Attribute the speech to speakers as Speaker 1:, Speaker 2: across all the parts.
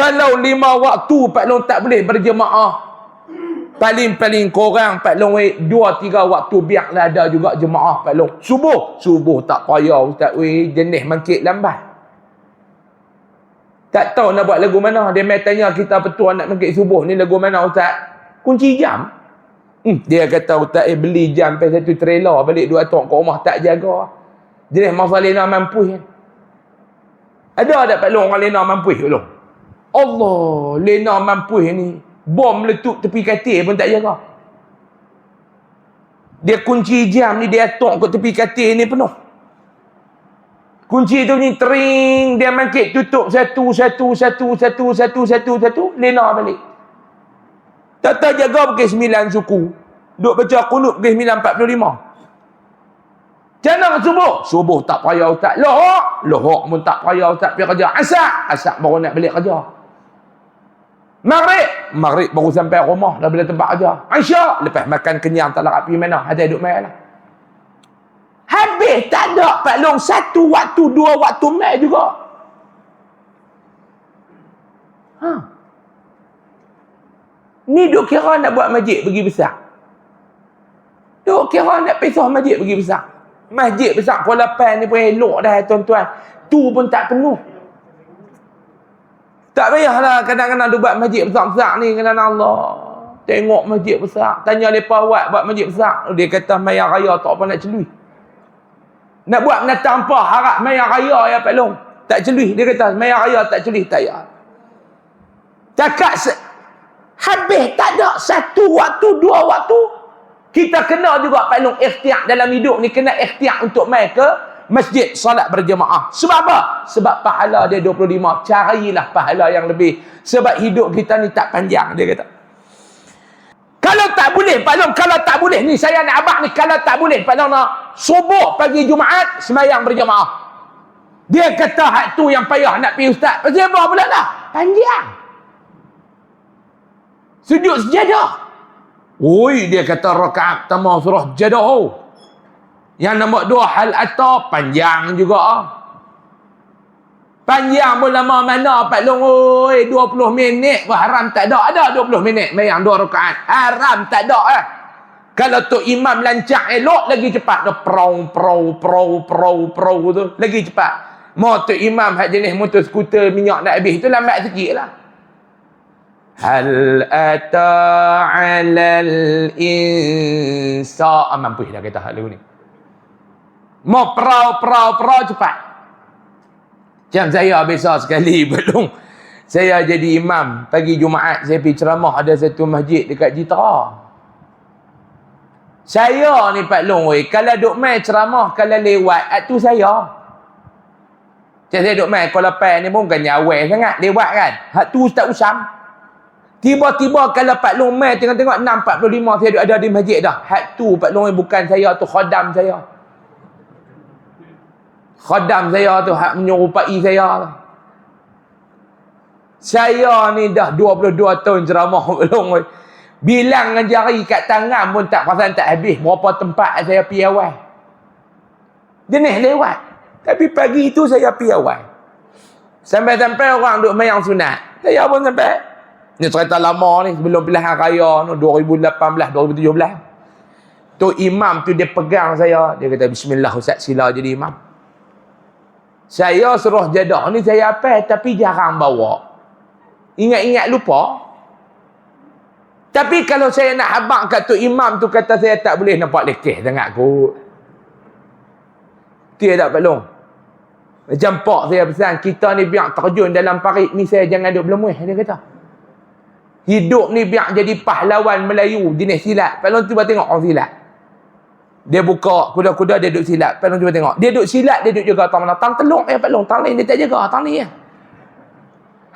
Speaker 1: Kalau lima waktu Pak Long tak boleh berjemaah. Paling-paling korang Pak Long weh, dua tiga waktu biarlah ada juga jemaah Pak Long. Subuh. Subuh tak payah Ustaz weh. Jenis mangkit lambat. Tak tahu nak buat lagu mana. Dia main tanya kita betul nak mangkit subuh ni lagu mana Ustaz. Kunci jam. Hmm. Dia kata Ustaz eh beli jam sampai satu trailer balik dua tok ke rumah tak jaga. Jenis masalah nak mampu kan. Ada tak Pak Long orang lena mampu Pak Allah, lena mampu ni bom meletup tepi katil pun tak jaga. Dia kunci jam ni dia tok kat tepi katil ni penuh. Kunci tu ni tering, dia mangkit tutup satu, satu, satu, satu, satu, satu, satu, lena balik. Tak tahu jaga pukul sembilan suku. Duk baca kunut pukul sembilan empat puluh lima. Jangan subuh. Subuh tak payah ustaz. Lohok. Lohok pun tak payah ustaz pergi kerja. Asak. Asak baru nak balik kerja. Maghrib. Maghrib baru sampai rumah. Dah bila tempat kerja. Aisyah. Lepas makan kenyang tak larat pergi mana. Ada duduk main lah. Habis tak ada Pak Long. Satu waktu, dua waktu main juga. Ha. Ni duk kira nak buat masjid pergi besar. Duk kira nak pisah masjid pergi besar. Masjid besar Kuala Pan ni pun elok dah tuan-tuan. Tu pun tak penuh. Tak payahlah kadang-kadang dia buat masjid besar-besar ni kena Allah. Tengok masjid besar. Tanya mereka buat buat masjid besar. Dia kata maya raya tak apa nak celui. Nak buat menatang apa harap maya raya ya Pak Long. Tak celui. Dia kata maya raya tak celui. Tak ya. Cakap habis tak ada satu waktu, dua waktu. Kita kena juga Pak Long ikhtiar dalam hidup ni kena ikhtiar untuk mai ke masjid solat berjemaah. Sebab apa? Sebab pahala dia 25. Carilah pahala yang lebih. Sebab hidup kita ni tak panjang dia kata. Kalau tak boleh Pak Long, kalau tak boleh ni saya nak abang ni kalau tak boleh Pak Long nak subuh pagi Jumaat semayang berjemaah. Dia kata hak tu yang payah nak pergi ustaz. Pasal apa pula lah? Panjang. Sujud sejadah. Oi, dia kata rakaat pertama surah Jadah. Yang nombor dua hal atau panjang juga. Panjang pun lama mana Pak Long. Oi, 20 minit pun haram tak ada. Ada 20 minit mayang dua rakaat. Haram tak ada eh. Kalau tu imam lancar elok lagi cepat. Dia prau prau prau prau prau tu lagi cepat. Mau tu imam hak jenis motor skuter minyak nak habis tu lambat sikit lah. Hal insa ah, mampu dah kata hal ni. Mau perau perau perau cepat. Jam saya besar sekali belum. Saya jadi imam pagi Jumaat saya pergi ceramah ada satu masjid dekat Jitra. Saya ni Pak Long weh, kalau duk mai ceramah kalau lewat tu saya. Saya, saya duk mai Kuala Pai ni pun bukan nyawai sangat lewat kan. Hak tu Ustaz Usam. Tiba-tiba kalau Pak Long mai tengok-tengok 6.45 saya ada di masjid dah. Hak tu Pak Long bukan saya tu khodam saya. Khodam saya tu hak menyerupai saya. Saya ni dah 22 tahun ceramah Long. Bilang dengan jari kat tangan pun tak pasal tak habis. Berapa tempat saya pergi awal. Jenis lewat. Tapi pagi itu saya pergi awal. Sampai-sampai orang duk mayang sunat. Saya pun sampai. Ni cerita lama ni sebelum pilihan raya ni 2018 2017. Tu imam tu dia pegang saya, dia kata bismillah ustaz sila jadi imam. Saya suruh jadah ni saya apa tapi jarang bawa. Ingat-ingat lupa. Tapi kalau saya nak habaq kat tu imam tu kata saya tak boleh nampak lekeh sangat kot. Dia tak pelong. Macam pak saya pesan, kita ni biar terjun dalam parit ni saya jangan duduk belum dia kata. Hidup ni biar jadi pahlawan Melayu jenis silat. Pelon tiba tengok orang silat. Dia buka kuda-kuda dia duduk silat. Pelon tiba tengok. Dia duduk silat dia duduk jaga tang mana. Tang teluk eh pelon. Tang lain dia tak jaga. Tang ni ya.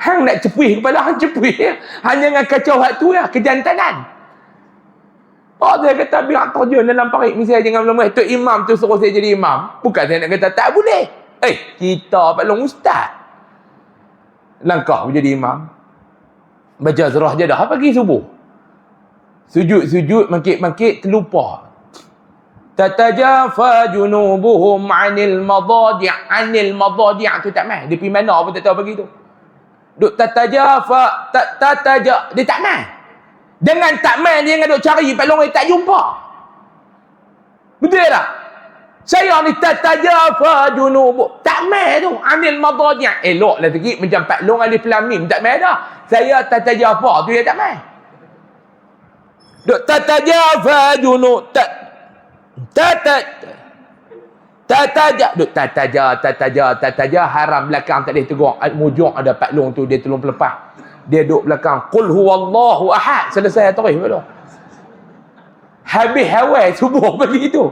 Speaker 1: Hang nak cepuih kepala hang cepuih ya. Hanya dengan kacau hak tu ya. Kejantanan. Oh dia kata biar terjun dalam parit. Misalnya jangan belum Tu imam tu suruh saya jadi imam. Bukan saya nak kata tak boleh. Eh kita pelon ustaz. Langkah menjadi imam. Baca surah je dah pagi subuh. Sujud-sujud mangkit-mangkit terlupa. Tatajafa junubuhum 'anil madadi' 'anil madadi' tu tak mai. Dia pergi mana pun tak tahu pagi tu. Duk tatajafa, tataja, dia tak mai. Dengan tak mai dia dengan duk cari Pak Long tak jumpa. Betul tak? Saya ni tatajafa junub. Tak mai tu. Anil madajah. Elok lah sikit macam Pak Long alif lam mim tak mai dah. Saya tatajafa tu dia tak mai. Duk tatajafa junub. Tak tatat Tataja, duk tataja, tataja, tataja haram belakang tak boleh tegur. Mujur ada Pak Long tu dia tolong pelepah. Dia duduk belakang. Qul huwallahu ahad. Selesai terus betul. Habis hawai subuh pagi tu.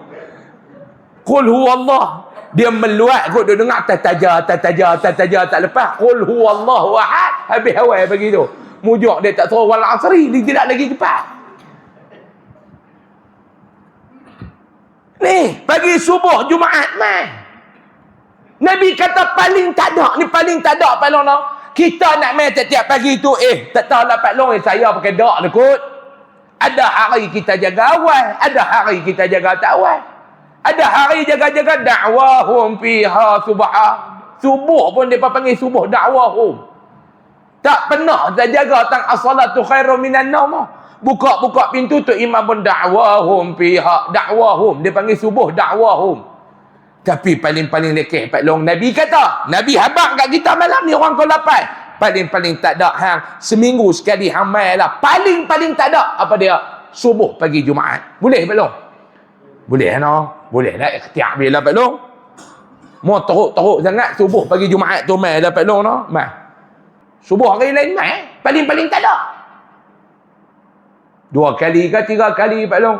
Speaker 1: Qul huwallah. Dia meluat kot dia dengar tataja, tataja, tataja tak lepas. Qul huwallahu ahad. Habis hawai pagi tu. Mujur dia tak suruh wal asri. Dia tidak lagi cepat. Ni, pagi subuh Jumaat mai. Nabi kata paling tak ada. Ni paling tak ada Pak Long. Kita nak main setiap pagi tu eh tak tahu lah Pak Long eh, saya pakai dak ni kot. Ada hari kita jaga awal, ada hari kita jaga tak awal. Ada hari jaga-jaga dakwahum fiha subha. Subuh pun depa panggil subuh dakwahum. Tak pernah tak jaga tang as-salatu khairum minan naum buka-buka pintu tu imam pun dakwahum pihak dakwahum. Dia panggil subuh dakwahum. Tapi paling-paling lekeh Pak Long Nabi kata Nabi habang kat kita malam ni orang kau lapai paling-paling tak ada hang seminggu sekali hang lah. Paling-paling tak ada. Apa dia? Subuh pagi Jumaat. Boleh Pak Long? Boleh no? Boleh lah ikhtiar bila Pak Long? Mau teruk-teruk sangat subuh pagi Jumaat tu mai lah Pak Long no? Mai subuh hari lain mai paling-paling tak ada Dua kali ke tiga kali Pak Long.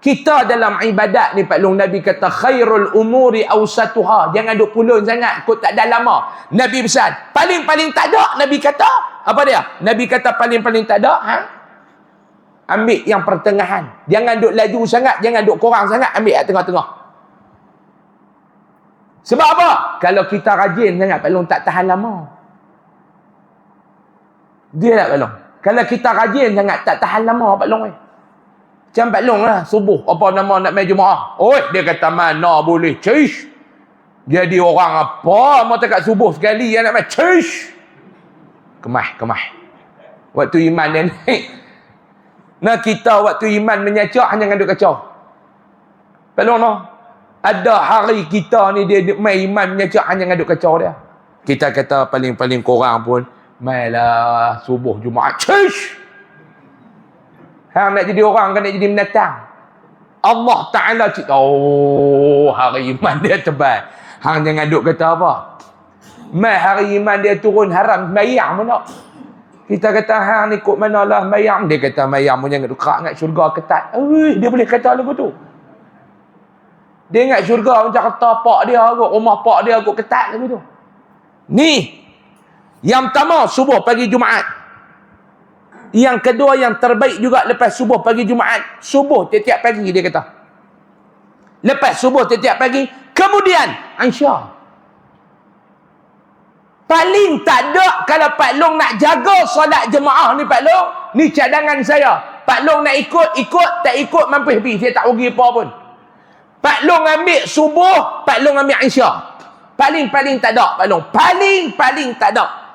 Speaker 1: Kita dalam ibadat ni Pak Long Nabi kata khairul umuri awsatuha. Jangan duk pulun sangat. Kau tak dah lama. Nabi besar. Paling-paling tak ada Nabi kata. Apa dia? Nabi kata paling-paling tak ada. Ha? Ambil yang pertengahan. Jangan duk laju sangat. Jangan duk kurang sangat. Ambil yang tengah-tengah. Sebab apa? Kalau kita rajin sangat Pak Long tak tahan lama. Dia tak Pak Long. Kalau kita rajin sangat, tak tahan lama Pak Long. Eh. Macam Pak Long lah, subuh. Apa nama nak main Jumaat? Oh, dia kata mana boleh. Cish. Jadi orang apa? Mau tak subuh sekali yang nak main. Cish. Kemah, kemah. Waktu iman dia naik. Nah kita waktu iman menyacak hanya dengan duk kacau. Pak Long no? Ada hari kita ni dia main iman menyacak hanya dengan duk kacau dia. Kita kata paling-paling korang pun Mailah subuh Jumaat. Cish! Hang nak jadi orang kan nak jadi menatang. Allah Ta'ala cik. Oh, hari iman dia tebal. Hang jangan duk kata apa. Mai hari iman dia turun haram. Mayang pun tak. Kita kata hang ni kut mana lah mayang. Dia kata mayang pun jangan duk kerak ingat syurga ketat. Eh, dia boleh kata lagu tu. Dia ingat syurga macam kata pak dia kot. Rumah pak dia kot ketat lagu tu. Ni, yang pertama subuh pagi Jumaat. Yang kedua yang terbaik juga lepas subuh pagi Jumaat. Subuh tiap-tiap pagi dia kata. Lepas subuh tiap-tiap pagi. Kemudian Aisyah. Paling tak ada kalau Pak Long nak jaga solat jemaah ni Pak Long. Ni cadangan saya. Pak Long nak ikut, ikut. Tak ikut mampu habis. Saya tak rugi apa pun. Pak Long ambil subuh. Pak Long ambil Aisyah. Paling-paling tak ada Pak Long. Paling-paling tak ada.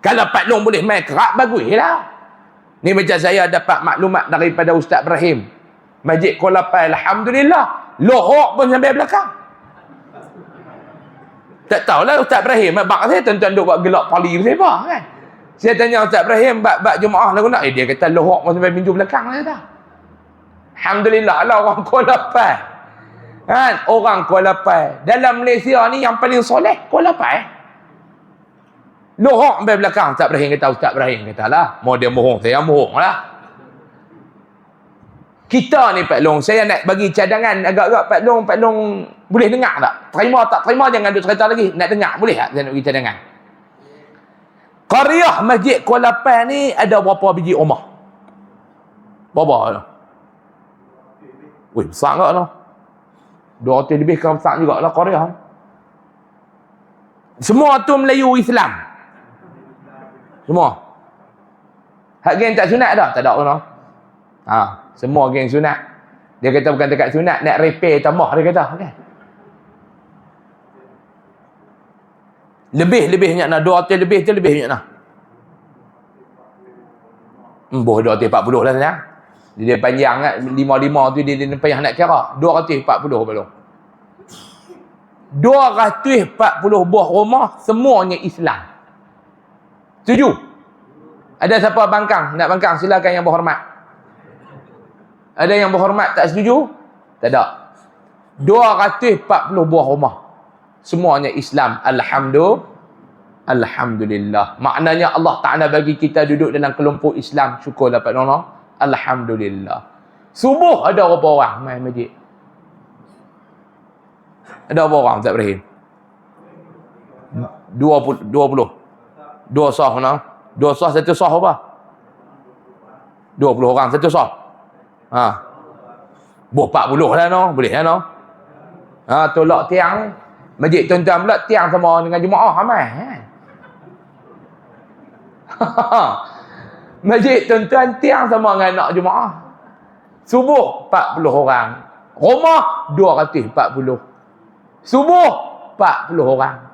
Speaker 1: Kalau Pak Long boleh main kerak, baguslah. Ni macam saya dapat maklumat daripada Ustaz Ibrahim. Majid Kuala Pai, Alhamdulillah. Lohok pun sampai belakang. Tak tahulah Ustaz Ibrahim. Bak saya tuan-tuan buat gelak pali apa kan. Saya tanya Ustaz Ibrahim, bak-bak Jumaah lah nak. Eh, dia kata lohok pun sampai pintu belakang saya dah. Alhamdulillah lah orang Kuala Pai. Kan? Orang Kuala Pai. Dalam Malaysia ni yang paling soleh Kuala Pai. Lohok sampai belakang. Ustaz Ibrahim kata, Ustaz Ibrahim kata lah. Mau dia mohong, saya mohong lah. Kita ni Pak Long, saya nak bagi cadangan agak-agak Pak Long, Pak Long boleh dengar tak? Terima tak? Terima jangan duduk cerita lagi. Nak dengar boleh tak? Saya nak bagi cadangan. Qaryah Masjid Kuala Pan ni ada berapa biji rumah? Berapa lah? Wih, besar tak lah? Dua lebih kan besar juga lah Qaryah. Semua tu Melayu Islam. Semua. Hak geng tak sunat dah? Tak ada pun. Ha, semua geng sunat. Dia kata bukan dekat sunat, nak repair tambah dia kata. Okay. Lebih lebih banyak nak dua hotel lebih tu lebih banyak nak. Hmm, boh 240 lah sebenarnya. Dia panjang kan. 55 tu dia, dia payah nak kira. 240 belum. 240 buah rumah semuanya Islam. Setuju? Ada siapa bangkang? Nak bangkang silakan yang berhormat. Ada yang berhormat tak setuju? Tak ada. 240 buah rumah. Semuanya Islam. Alhamdulillah. Alhamdulillah. Maknanya Allah Ta'ala bagi kita duduk dalam kelompok Islam. Syukur dapat nolong. Alhamdulillah. Subuh ada berapa orang main masjid? Ada berapa orang Ustaz Ibrahim? 20 20. Dua sah mana? Dua sah satu sah apa? 20 orang satu sah. Ha. Buh 40 lah no, boleh lah no. Ha tolak tiang ni. Masjid tuan-tuan pula tiang sama dengan jemaah ramai kan. Masjid tuan-tuan tiang sama dengan anak jemaah. Subuh 40 orang. Rumah 240. Subuh 40 orang.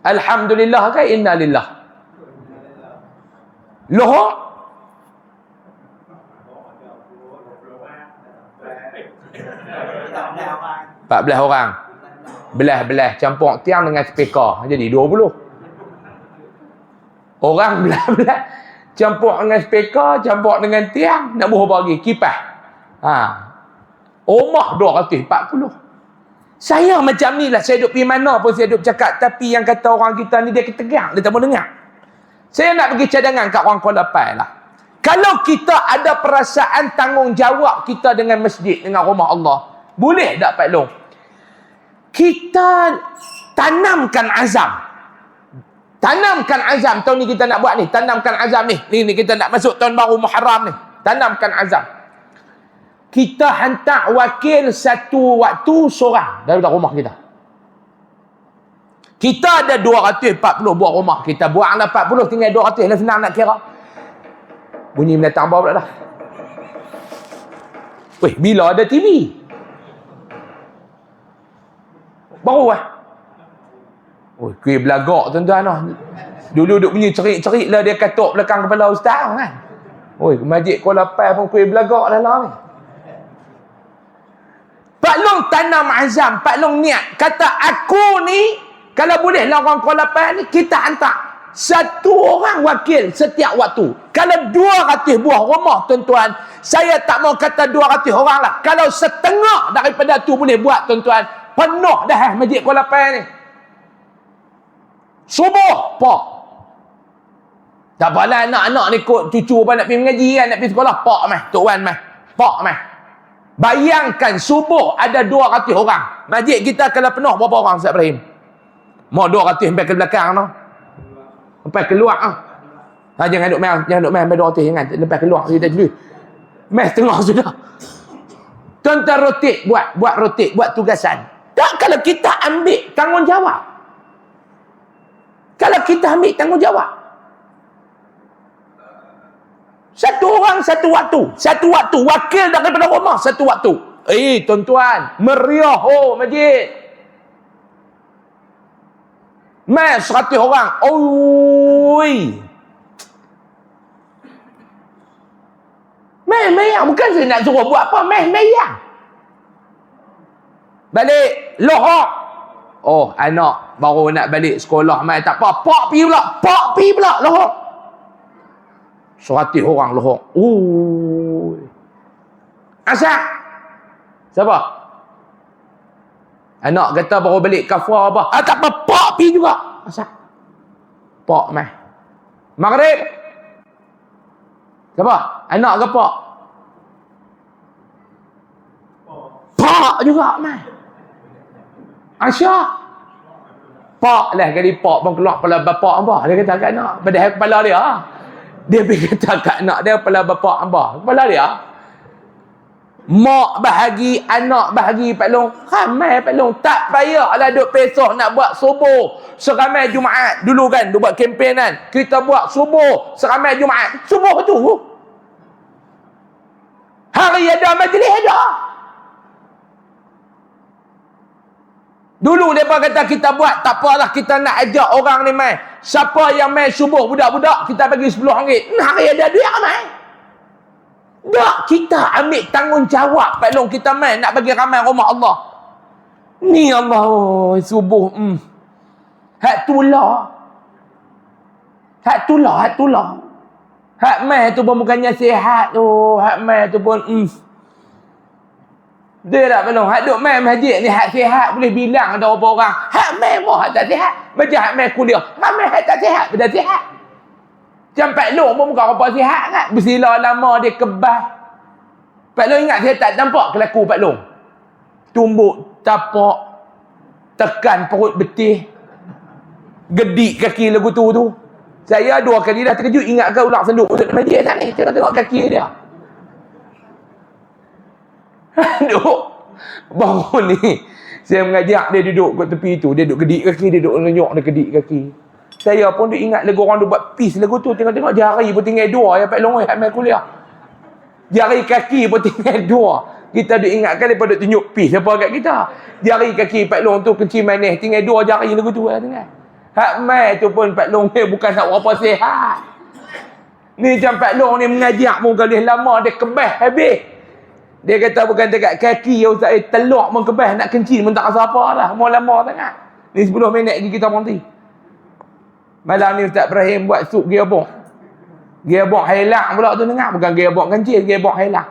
Speaker 1: Alhamdulillah kan inna lillah. Lohor Empat belas orang. Belah-belah campur tiang dengan speaker. Jadi dua puluh. Orang belah-belah campur dengan speaker, campur dengan tiang, nak buah bagi kipas. Ha. Rumah 240. Saya macam ni lah. Saya duduk pergi mana pun saya duduk cakap. Tapi yang kata orang kita ni dia ketegang. Dia tak mau dengar. Saya nak bagi cadangan kat orang Kuala Pai lah. Kalau kita ada perasaan tanggungjawab kita dengan masjid, dengan rumah Allah. Boleh tak Pak Long? Kita tanamkan azam. Tanamkan azam. Tahun ni kita nak buat ni. Tanamkan azam ni. Ni, ni kita nak masuk tahun baru Muharram ni. Tanamkan azam kita hantar wakil satu waktu seorang dari rumah kita. Kita ada 240 buah rumah. Kita buanglah 40 tinggal 200 lah senang nak kira. Bunyi mendatang bawah pula dah. Weh, bila ada TV? Baru lah. Oh, kuih belagak tuan-tuan lah. Dulu duduk bunyi cerik-cerik lah dia katuk belakang kepala ustaz kan. Oi, masjid Kuala Pai pun kuih belagak dah lah ni. Pak Long tanam azam, Pak Long niat. Kata aku ni, kalau boleh lah orang Kuala Pai ni, kita hantar. Satu orang wakil setiap waktu. Kalau dua ratus buah rumah tuan-tuan, saya tak mau kata dua ratus orang lah. Kalau setengah daripada tu boleh buat tuan-tuan, penuh dah eh, masjid Kuala Pai ni. Subuh, pak. Tak apalah anak-anak ni kot cucu apa nak pergi mengaji kan, nak pergi sekolah. Pak mah, Tok Wan mah. Pak mah. Bayangkan subuh ada 200 orang. Masjid kita kalau penuh berapa orang Ustaz Ibrahim? Mau 200 sampai ke belakang tu. Sampai keluar ah. Ha, jangan duk main, jangan duk main sampai 200 jangan. Lepas keluar kita dulu. Main tengah sudah. Tuan-tuan rotik buat, buat rotik, buat tugasan. Tak kalau kita ambil tanggungjawab. Kalau kita ambil tanggungjawab. Satu orang satu waktu. Satu waktu. Wakil daripada rumah satu waktu. Eh tuan-tuan. Meriah oh masjid. Mai seratus orang. Oi. Mai mayang. Bukan saya nak suruh buat apa. Mai mayang. Balik. Lohak. Oh anak. Baru nak balik sekolah. Mai tak apa. Pak pi pula. Pak pi pula. Lohak. Seratus orang lohong. Ui. Asyak. Siapa? Anak kata baru balik kafra apa? Ah, tak apa. Pak pi juga. Asyak. Pak meh. Maghrib. Siapa? Anak ke pak? Pak juga meh. Asyak. Pak lah kali pak pun keluar kepala bapak apa. Dia kata kat anak. Padahal kepala dia. Dia pergi kata kat anak dia kepala bapak hamba. Kepala dia. Mak bahagi, anak bahagi Pak Long. Ramai Pak Long. Tak payahlah duk pesah nak buat subuh. Seramai Jumaat. Dulu kan, dia buat kempen kan. Kita buat subuh. Seramai Jumaat. Subuh tu. Hari ada majlis ada. Dulu mereka kata kita buat, tak apalah kita nak ajak orang ni main. Siapa yang main subuh budak-budak, kita bagi RM10. Nah, hari ada duit ramai. Tak, kita ambil tanggungjawab. Pak Long, kita main nak bagi ramai rumah Allah. Ni Allah, oh, subuh. Hmm. Hak tulah. Hak tulah, hak tulah. Hak main tu pun bukannya sihat tu. Hak main tu pun, hmm. Dia tak belum. Hak duk main masjid ni hak sihat boleh bilang ada berapa orang. Hak main mau hak tak sihat. Macam hak main kuliah. Hak main hak tak sihat. Benda sihat. Macam Pak Long pun bukan apa sihat kan. Bersila lama dia kebas. Pak Long ingat saya tak nampak kelaku Pak Long. Tumbuk, tapak, tekan perut betih. Gedik kaki lagu tu tu. Saya dua kali dah terkejut ingat ke ulang senduk untuk masjid tak ni. Tengok-tengok kaki dia. duduk baru ni. Saya mengajak dia duduk kat tepi tu. Dia duduk kedik kaki dia duduk lenyok dia kedik kaki. Saya pun dia ingat lagu orang duk buat peace lagu tu. Tengok-tengok jari pun tinggal dua. Ya Pak Long Hamil kuliah. Jari kaki pun tinggal dua. Kita duk ingatkan daripada tunjuk peace. Apa kat kita. Jari kaki Pak Long tu kecil manis. Tinggal dua jari lagu tu. Ya tengok. Hak mai tu pun Pak Long ni bukan nak apa sihat. Ni macam Pak Long ni mengajak pun kali lama dia kebas habis dia kata bukan dekat kaki ya Ustaz. Eh, teluk pun kebas nak kencing pun tak rasa apa lah. Mau lama sangat. Ni 10 minit lagi kita berhenti. Malam ni Ustaz Ibrahim buat sup gearbox. Gearbox hilang pula tu dengar. Bukan gearbox kencing, gearbox hilang.